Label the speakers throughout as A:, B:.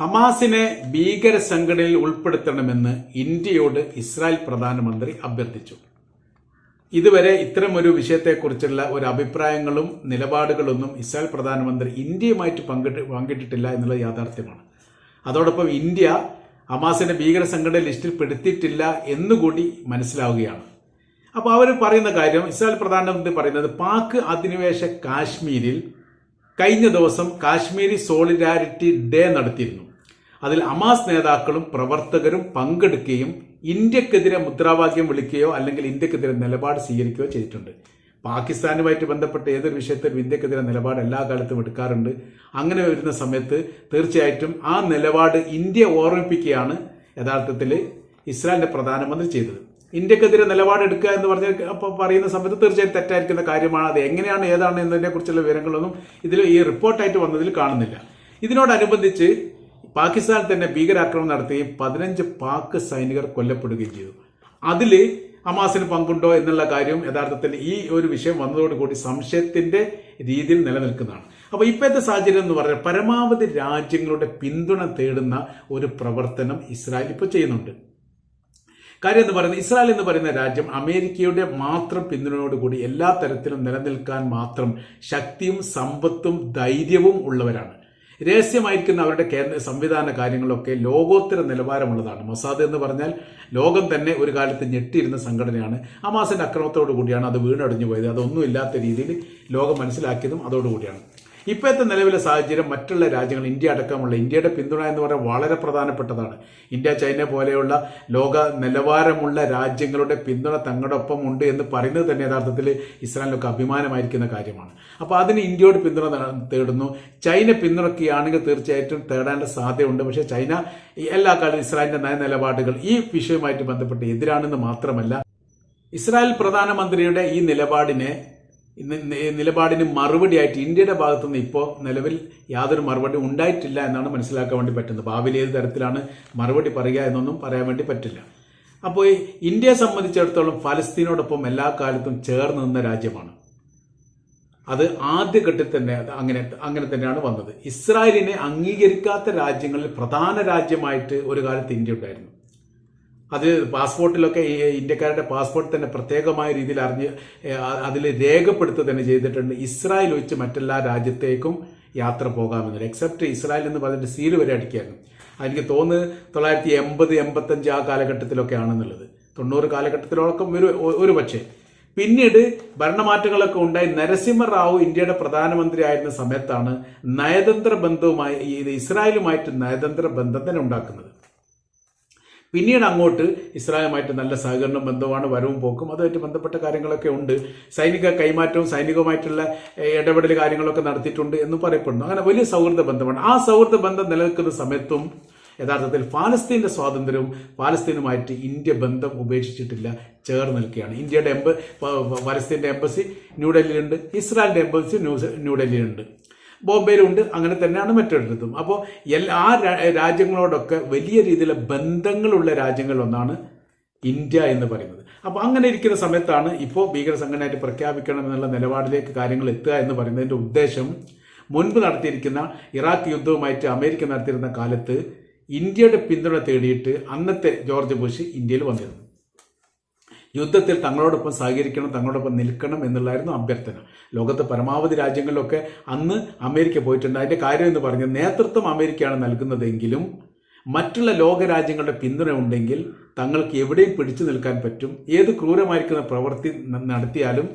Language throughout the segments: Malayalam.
A: ഹമാസിനെ ഭീകര സംഘടനയിൽ ഉൾപ്പെടുത്തണമെന്ന് ഇന്ത്യയോട് ഇസ്രായേൽ പ്രധാനമന്ത്രി അഭ്യർത്ഥിച്ചു. ഇതുവരെ ഇത്തരമൊരു വിഷയത്തെക്കുറിച്ചുള്ള ഒരു അഭിപ്രായങ്ങളും നിലപാടുകളൊന്നും ഇസ്രായേൽ പ്രധാനമന്ത്രി ഇന്ത്യയുമായിട്ട് പങ്കിട്ട് പങ്കിട്ടിട്ടില്ല എന്നുള്ളത് യാഥാർത്ഥ്യമാണ്. അതോടൊപ്പം ഇന്ത്യ ഹമാസിനെ ഭീകര സംഘടന ലിസ്റ്റിൽ പെടുത്തിയിട്ടില്ല എന്നുകൂടി മനസ്സിലാവുകയാണ്. അപ്പോൾ അവർ പറയുന്ന കാര്യം ഇസ്രായേൽ പ്രധാനമന്ത്രി പറയുന്നത് പാക് അധിനിവേശ കാശ്മീരിൽ കഴിഞ്ഞ ദിവസം കാശ്മീരി സോളിഡാരിറ്റി ഡേ നടത്തിയിരുന്നു. അതിൽ അമാസ് നേതാക്കളും പ്രവർത്തകരും പങ്കെടുക്കുകയും ഇന്ത്യക്കെതിരെ മുദ്രാവാക്യം വിളിക്കുകയോ അല്ലെങ്കിൽ ഇന്ത്യക്കെതിരെ നിലപാട് സ്വീകരിക്കുകയോ ചെയ്തിട്ടുണ്ട്. പാകിസ്ഥാനുമായിട്ട് ബന്ധപ്പെട്ട ഏതൊരു വിഷയത്തിലും ഇന്ത്യക്കെതിരെ നിലപാട് എല്ലാ കാലത്തും എടുക്കാറുണ്ട്. അങ്ങനെ വരുന്ന സമയത്ത് തീർച്ചയായിട്ടും ആ നിലപാട് ഇന്ത്യ ഓർമ്മിപ്പിക്കുകയാണ് യഥാർത്ഥത്തിൽ ഇസ്രായേലിന്റെ പ്രധാനമന്ത്രി ചെയ്തത്. ഇന്ത്യക്കെതിരെ നിലപാടെടുക്കുക എന്ന് പറഞ്ഞ പറയുന്ന സമയത്ത് തീർച്ചയായും തെറ്റായിരിക്കുന്ന കാര്യമാണ്. അത് എങ്ങനെയാണ് ഏതാണ് എന്നതിനെ കുറിച്ചുള്ള വിവരങ്ങളൊന്നും ഇതിൽ ഈ റിപ്പോർട്ടായിട്ട് വന്നതിൽ കാണുന്നില്ല. ഇതിനോടനുബന്ധിച്ച് പാകിസ്ഥാൻ തന്നെ ഭീകരാക്രമണം നടത്തുകയും പതിനഞ്ച് പാക് സൈനികർ കൊല്ലപ്പെടുകയും ചെയ്തു. അതിൽ ഹമാസിന് പങ്കുണ്ടോ എന്നുള്ള കാര്യം യഥാർത്ഥത്തിൽ ഈ ഒരു വിഷയം വന്നതോടുകൂടി സംശയത്തിന്റെ രീതിയിൽ നിലനിൽക്കുന്നതാണ്. അപ്പോൾ ഇപ്പോഴത്തെ സാഹചര്യം എന്ന് പറഞ്ഞാൽ പരമാവധി രാജ്യങ്ങളുടെ പിന്തുണ തേടുന്ന ഒരു പ്രവർത്തനം ഇസ്രായേൽ ഇപ്പോൾ ചെയ്യുന്നുണ്ട്. കാര്യം എന്ന് പറയുന്നത് ഇസ്രായേൽ എന്ന് പറയുന്ന രാജ്യം അമേരിക്കയുടെ മാത്രം പിന്തുണയോടുകൂടി എല്ലാ തരത്തിലും നിലനിൽക്കാൻ മാത്രം ശക്തിയും സമ്പത്തും ധൈര്യവും ഉള്ളവരാണ്. രഹസ്യമായിരിക്കുന്ന അവരുടെ കേന്ദ്ര സംവിധാന കാര്യങ്ങളൊക്കെ ലോകോത്തര നിലവാരമുള്ളതാണ്. മൊസാദ് എന്ന് പറഞ്ഞാൽ ലോകം തന്നെ ഒരു കാലത്ത് ഞെട്ടിയിരുന്ന സംഘടനയാണ്. ആ മാസിന്റെ അക്രമത്തോടു കൂടിയാണ് അത് വീണടിഞ്ഞു പോയത് അതൊന്നും ഇല്ലാത്ത രീതിയിൽ ലോകം മനസ്സിലാക്കിയതും അതോടുകൂടിയാണ്. ഇപ്പോഴത്തെ നിലവിലെ സാഹചര്യം മറ്റുള്ള രാജ്യങ്ങൾ ഇന്ത്യ അടക്കമുള്ള ഇന്ത്യയുടെ പിന്തുണ എന്ന് പറയുന്നത് വളരെ പ്രധാനപ്പെട്ടതാണ്. ഇന്ത്യ ചൈന പോലെയുള്ള ലോക നിലവാരമുള്ള രാജ്യങ്ങളുടെ പിന്തുണ തങ്ങളോടൊപ്പം ഉണ്ട് എന്ന് പറയുന്നത് തന്നെ യഥാർത്ഥത്തിൽ ഇസ്രായേലിനൊക്കെ അഭിമാനമായിരിക്കുന്ന കാര്യമാണ്. അപ്പോൾ അതിന് ഇന്ത്യയോട് പിന്തുണ തേടുന്നു. ചൈന പിന്തുണക്കുകയാണെങ്കിൽ തീർച്ചയായിട്ടും തേടാനുള്ള സാധ്യതയുണ്ട്. പക്ഷേ ചൈന എല്ലാ കാലത്തും ഇസ്രായേലിന്റെ നയ നിലപാടുകൾ ഈ വിഷയവുമായിട്ട് ബന്ധപ്പെട്ട് എതിരാണെന്ന് മാത്രമല്ല ഇസ്രായേൽ പ്രധാനമന്ത്രിയുടെ ഈ നിലപാടിനെ നിലപാടിന് മറുപടിയായിട്ട് ഇന്ത്യയുടെ ഭാഗത്തുനിന്ന് ഇപ്പോൾ നിലവിൽ യാതൊരു മറുപടി ഉണ്ടായിട്ടില്ല എന്നാണ് മനസ്സിലാക്കാൻ വേണ്ടി പറ്റുന്നത്. ഭാവിയിൽ ഏത് തരത്തിലാണ് മറുപടി പറയുക എന്നൊന്നും പറയാൻ വേണ്ടി പറ്റില്ല. അപ്പോൾ ഇന്ത്യയെ സംബന്ധിച്ചിടത്തോളം ഫലസ്തീനോടൊപ്പം എല്ലാ കാലത്തും ചേർന്ന് നിന്ന രാജ്യമാണ്. അത് ആദ്യഘട്ടത്തിൽ തന്നെ അങ്ങനെ അങ്ങനെ തന്നെയാണ് വന്നത്. ഇസ്രായേലിനെ അംഗീകരിക്കാത്ത രാജ്യങ്ങളിൽ പ്രധാന രാജ്യമായിട്ട് ഒരു കാലത്ത് ഇന്ത്യ ഉണ്ടായിരുന്നു. അത് പാസ്പോർട്ടിലൊക്കെ ഈ ഇന്ത്യക്കാരുടെ പാസ്പോർട്ട് തന്നെ പ്രത്യേകമായ രീതിയിൽ അറിഞ്ഞ് അതിൽ രേഖപ്പെടുത്തുക തന്നെ ചെയ്തിട്ടുണ്ട്. ഇസ്രായേൽ ഒഴിച്ച് മറ്റെല്ലാ രാജ്യത്തേക്കും യാത്ര പോകാമെന്നത് എക്സെപ്റ്റ് ഇസ്രായേൽ എന്ന് പറഞ്ഞിട്ട് സീൽ വരെ അടിക്കായിരുന്നു എനിക്ക് തോന്നുന്നു തൊള്ളായിരത്തി എൺപത് എൺപത്തഞ്ച് ആ കാലഘട്ടത്തിലൊക്കെ ആണെന്നുള്ളത് തൊണ്ണൂറ് കാലഘട്ടത്തിലോടൊപ്പം ഒരു ഒരു പക്ഷേ. പിന്നീട് ഭരണമാറ്റങ്ങളൊക്കെ ഉണ്ടായി. നരസിംഹ റാവു ഇന്ത്യയുടെ പ്രധാനമന്ത്രി ആയിരുന്ന സമയത്താണ് നയതന്ത്ര ബന്ധവുമായി ഇസ്രായേലുമായിട്ട് നയതന്ത്ര ബന്ധം തന്നെ ഉണ്ടാക്കുന്നത്. പിന്നീട് അങ്ങോട്ട് ഇസ്രായേലുമായിട്ട് നല്ല സഹകരണ ബന്ധമാണ് വരവും പോക്കും അതുമായിട്ട് ബന്ധപ്പെട്ട കാര്യങ്ങളൊക്കെ ഉണ്ട്. സൈനിക കൈമാറ്റവും സൈനികവുമായിട്ടുള്ള ഇടപെടൽ കാര്യങ്ങളൊക്കെ നടത്തിയിട്ടുണ്ട് എന്ന് പറയപ്പെടുന്നു. അങ്ങനെ വലിയ സൗഹൃദ ബന്ധമാണ്. ആ സൗഹൃദ ബന്ധം നിലനിൽക്കുന്ന സമയത്തും യഥാർത്ഥത്തിൽ ഫാലസ്തീന്റെ സ്വാതന്ത്ര്യവും പാലസ്തീനുമായിട്ട് ഇന്ത്യ ബന്ധം ഉപേക്ഷിച്ചിട്ടില്ല ചേർന്ന് നിൽക്കുകയാണ്. ഇന്ത്യയുടെ എംബ ഫലസ്തീന്റെ എംബസി ന്യൂഡൽഹിയിലുണ്ട് ഇസ്രായേലിന്റെ എംബസി ന്യൂഡൽഹിയിലുണ്ട്. ബോംബെയിലുണ്ട് അങ്ങനെ തന്നെയാണ് മറ്റൊരിടത്തും. അപ്പോൾ എല്ലാ ആ രാജ്യങ്ങളോടൊക്കെ വലിയ രീതിയിലെ ബന്ധങ്ങളുള്ള രാജ്യങ്ങളിലൊന്നാണ് ഇന്ത്യ എന്ന് പറയുന്നത്. അപ്പോൾ അങ്ങനെ ഇരിക്കുന്ന സമയത്താണ് ഇപ്പോൾ ഭീകര സംഘടനയായിട്ട് പ്രഖ്യാപിക്കണം എന്നുള്ള നിലപാടിലേക്ക് കാര്യങ്ങൾ എത്തുക എന്ന് പറയുന്നതിന്റെ ഉദ്ദേശം മുൻപ് നടത്തിയിരിക്കുന്ന ഇറാഖ് യുദ്ധവുമായിട്ട് അമേരിക്ക നടത്തിയിരുന്ന കാലത്ത് ഇന്ത്യയുടെ പിന്തുണ തേടിയിട്ട് അന്നത്തെ ജോർജ് ബുഷ് ഇന്ത്യയിൽ വന്നിരുന്നു. യുദ്ധത്തിൽ തങ്ങളോടൊപ്പം സഹകരിക്കണം തങ്ങളോടൊപ്പം നിൽക്കണം എന്നുള്ളായിരുന്നു അഭ്യർത്ഥന. ലോകത്ത് പരമാവധി രാജ്യങ്ങളിലൊക്കെ അന്ന് അമേരിക്ക പോയിട്ടുണ്ട്. അതിന്റെ കാര്യം എന്ന് പറഞ്ഞാൽ നേതൃത്വം അമേരിക്കയാണ് നൽകുന്നതെങ്കിലും മറ്റുള്ള ലോകരാജ്യങ്ങളുടെ പിന്തുണ ഉണ്ടെങ്കിൽ തങ്ങൾക്ക് എവിടെയും പിടിച്ചു നിൽക്കാൻ പറ്റും. ഏത് ക്രൂരമായിരിക്കുന്ന പ്രവൃത്തി നടത്തിയാലും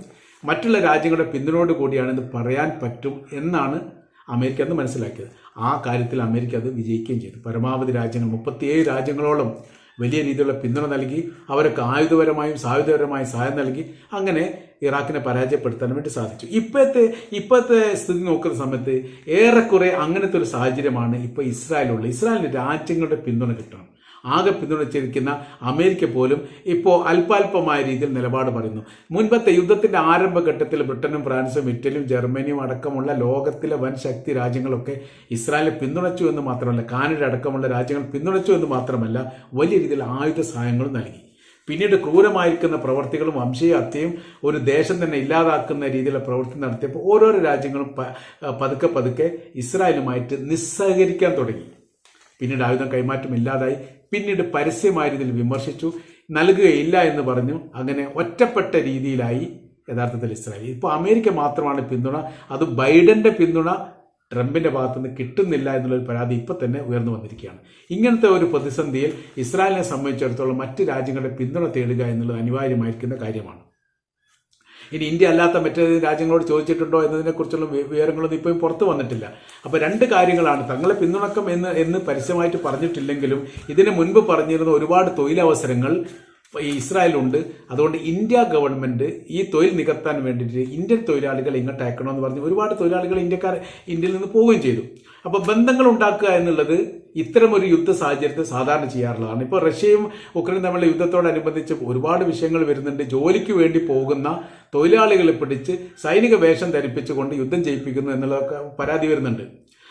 A: മറ്റുള്ള രാജ്യങ്ങളുടെ പിന്തുണയോട് കൂടിയാണെന്ന് പറയാൻ പറ്റും എന്നാണ് അമേരിക്ക അന്ന് മനസ്സിലാക്കിയത്. ആ കാര്യത്തിൽ അമേരിക്ക അത് വിജയിക്കുകയും ചെയ്തു. പരമാവധി രാജ്യങ്ങൾ മുപ്പത്തിയേഴ് രാജ്യങ്ങളോളം വലിയ രീതിയിലുള്ള പിന്തുണ നൽകി അവർക്ക് ആയുധപരമായും സായുധപരമായും സഹായം നൽകി അങ്ങനെ ഇറാഖിനെ പരാജയപ്പെടുത്താൻ വേണ്ടി സാധിച്ചു. ഇപ്പോഴത്തെ ഇപ്പോഴത്തെ സ്ഥിതി നോക്കുന്ന സമയത്ത് ഏറെക്കുറെ അങ്ങനത്തെ ഒരു സാഹചര്യമാണ് ഇപ്പോൾ ഇസ്രായേലുള്ള ഇസ്രായേലിന് രാജ്യങ്ങളുടെ പിന്തുണ കിട്ടണം. ആകെ പിന്തുണച്ചിരിക്കുന്ന അമേരിക്ക പോലും ഇപ്പോൾ അല്പാൽപമായ രീതിയിൽ നിലപാട് പറയുന്നു. മുൻപത്തെ യുദ്ധത്തിന്റെ ആരംഭഘട്ടത്തിൽ ബ്രിട്ടനും ഫ്രാൻസും ഇറ്റലിയും ജർമ്മനിയും അടക്കമുള്ള ലോകത്തിലെ വൻ ശക്തി രാജ്യങ്ങളൊക്കെ ഇസ്രായേലിനെ പിന്തുണച്ചു എന്ന് മാത്രമല്ല കാനഡ അടക്കമുള്ള രാജ്യങ്ങൾ പിന്തുണച്ചു എന്ന് മാത്രമല്ല വലിയ രീതിയിൽ ആയുധ സഹായങ്ങളും നൽകി. പിന്നീട് ക്രൂരമായിരിക്കുന്ന പ്രവർത്തികളും വംശീയ ഹത്യയും ഒരു ദേശം തന്നെ ഇല്ലാതാക്കുന്ന രീതിയിലുള്ള പ്രവൃത്തി നടത്തിയപ്പോൾ ഓരോരോ രാജ്യങ്ങളും പതുക്കെ പതുക്കെ ഇസ്രായേലുമായിട്ട് നിസ്സഹകരിക്കാൻ തുടങ്ങി. പിന്നീട് ആയുധം കൈമാറ്റം ഇല്ലാതായി. പിന്നീട് പരസ്യമായി ഇതിൽ വിമർശിച്ചു. നൽകുകയില്ല എന്ന് പറഞ്ഞു. അങ്ങനെ ഒറ്റപ്പെട്ട രീതിയിലായി യഥാർത്ഥത്തിൽ ഇസ്രായേൽ. ഇപ്പോൾ അമേരിക്ക മാത്രമാണ് പിന്തുണ. അത് ബൈഡന്റെ പിന്തുണ ട്രംപിന്റെ ഭാഗത്തുനിന്ന് കിട്ടുന്നില്ല എന്നുള്ളൊരു പരാതി ഇപ്പം തന്നെ ഉയർന്നു വന്നിരിക്കുകയാണ്. ഇങ്ങനത്തെ ഒരു പ്രതിസന്ധിയിൽ ഇസ്രായേലിനെ സംബന്ധിച്ചിടത്തോളം മറ്റ് രാജ്യങ്ങളുടെ പിന്തുണ തേടുക എന്നുള്ളത് അനിവാര്യമായിരിക്കുന്ന കാര്യമാണ്. ഇനി ഇന്ത്യ അല്ലാത്ത മറ്റ് രാജ്യങ്ങളോട് ചോദിച്ചിട്ടുണ്ടോ എന്നതിനെക്കുറിച്ചുള്ള വിവരങ്ങളൊന്നും ഇപ്പോഴും പുറത്തു വന്നിട്ടില്ല. അപ്പോൾ രണ്ട് കാര്യങ്ങളാണ്. തങ്ങളെ പിന്തുണക്കം എന്ന് എന്ന് പരസ്യമായിട്ട് പറഞ്ഞിട്ടില്ലെങ്കിലും ഇതിനു മുൻപ് പറഞ്ഞിരുന്ന ഒരുപാട് തൊഴിലവസരങ്ങൾ ഇസ്രായേലുണ്ട് അതുകൊണ്ട് ഇന്ത്യ ഗവൺമെന്റ് ഈ തൊഴിൽ നികത്താൻ വേണ്ടിയിട്ട് ഇന്ത്യൻ തൊഴിലാളികൾ ഇങ്ങോട്ട് അയക്കണമെന്ന് പറഞ്ഞ് ഒരുപാട് തൊഴിലാളികൾ ഇന്ത്യക്കാർ ഇന്ത്യയിൽ നിന്ന് പോവുകയും ചെയ്തു. അപ്പോൾ ബന്ധങ്ങൾ ഉണ്ടാക്കുക എന്നുള്ളത് ഇത്തരമൊരു യുദ്ധ സാഹചര്യത്തെ സാധാരണ ചെയ്യാറുള്ളതാണ്. ഇപ്പോൾ റഷ്യയും ഉക്രൈനും തമ്മിലുള്ള യുദ്ധത്തോടനുബന്ധിച്ച് ഒരുപാട് വിഷയങ്ങൾ വരുന്നുണ്ട്. ജോലിക്ക് വേണ്ടി പോകുന്ന തൊഴിലാളികളെ പിടിച്ച് സൈനിക വേഷം ധരിപ്പിച്ചുകൊണ്ട് യുദ്ധം ചെയ്യിപ്പിക്കുന്നു എന്നുള്ളതൊക്കെ പരാതി വരുന്നുണ്ട്.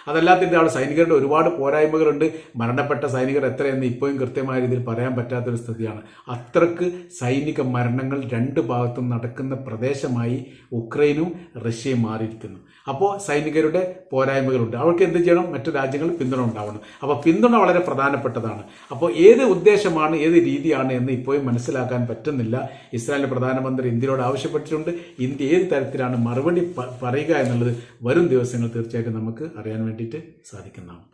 A: അതല്ലാത്തിന്റെ അവിടെ സൈനികരുടെ ഒരുപാട് പോരായ്മകളുണ്ട്. മരണപ്പെട്ട സൈനികർ എത്രയെന്ന് ഇപ്പോഴും കൃത്യമായ രീതിയിൽ പറയാൻ പറ്റാത്തൊരു സ്ഥിതിയാണ്. അത്രയ്ക്ക് സൈനിക മരണങ്ങൾ രണ്ട് ഭാഗത്തും നടക്കുന്ന പ്രദേശമായി ഉക്രൈനും റഷ്യയും മാറിയിരിക്കുന്നു. അപ്പോൾ സൈനികരുടെ പോരായ്മകളുണ്ട്. അവർക്ക് എന്ത് ചെയ്യണം? മറ്റു രാജ്യങ്ങൾ പിന്തുണ ഉണ്ടാവണം. അപ്പോൾ പിന്തുണ വളരെ പ്രധാനപ്പെട്ടതാണ്. അപ്പോൾ ഏത് ഉദ്ദേശമാണ് ഏത് രീതിയാണ് എന്ന് ഇപ്പോഴും മനസ്സിലാക്കാൻ പറ്റുന്നില്ല. ഇസ്രായേൽ പ്രധാനമന്ത്രി ഇന്ത്യയോട് ആവശ്യപ്പെട്ടിട്ടുണ്ട്. ഇന്ത്യ ഏത് തരത്തിലാണ് മറുപടി പറയുക എന്നുള്ളത് വരും ദിവസങ്ങൾ തീർച്ചയായിട്ടും നമുക്ക് അറിയാൻ വേണ്ടിയിട്ട് സാധിക്കുന്നതാണ്.